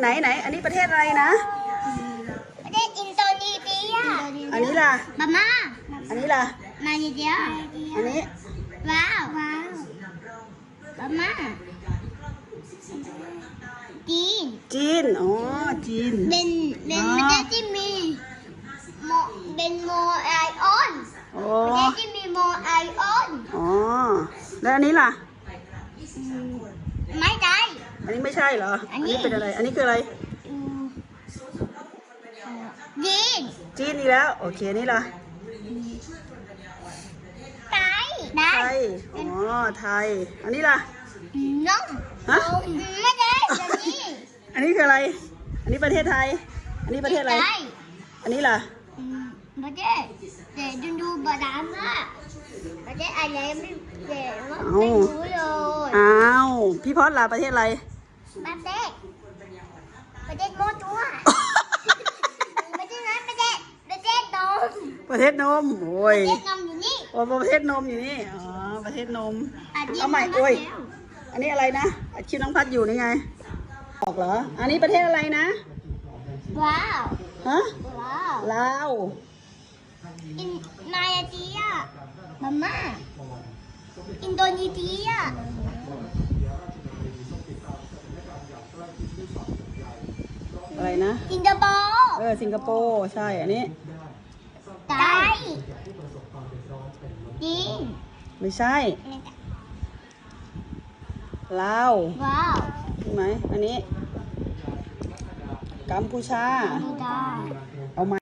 ไหนไหน อันนี้ประเทศอะไรนะ ประเทศอินโดนีเซียอันนี้ล่ะ บาม่าอันนี้ล่ะ มาเลเซียอันนี้ ว้าวว้าวบาม่าจีนจีน อ๋อ จีน เป็นเป็นอ๋อประเทศที่มีโมเป็นโมไอออนโอ้ประเทศที่มีโมไอออนอ๋อ แล้วอันนี้ล่ะ ไม่ได้ อันนี้ไม่ใช่เหรอ อัอันนนี้นี้เป็นอะไร อันนี้คืออะไรอืมจีนจีนอีกแล้ว โอเคนี่ล่ะไทยได้ไทย อ๋อ ไทย อันนี้ล่ะน้องฮะ ไม่ได้เดี๋ยวนี้อันนี้คืออะไร อันนี้ประเทศไทย อันนี้ประเทศอะไรด้อันนี้ล่ะ อืมประเทศแต่ดูดูบาดามอะประเทศอะไรไม่เดี๋ยวไม่รู้เลยอ้าว พี่พอดล่ะประเทศอะไร ประเทศประเทศโมตัวประเทศนั้นประเทศประเทศนมประเทศนมโอ้ยประเทศนมอยู่นี่โอ้ประเทศนมอยู่นี่ อ๋อ ประเทศนมอันนี้เอาใหม่นโอ้ยแล้วอันนี้อะไรนะคิวน้องพัดอยู่นี่ไงออกเหรอ อันนี้ประเทศอะไรนะ ว้าว ฮะ ว้าว ลาว อินมาเลเซียมาม่าอินโดนีเซีย อะไรนะ สิงคโปร์เออ สิงคโปร์ ใช่ อันนี้ไทยจีนไม่ใช่ ลาว ว้าวใช่ไหม อันนี้ กัมพูชา ไม่ได้ เอามา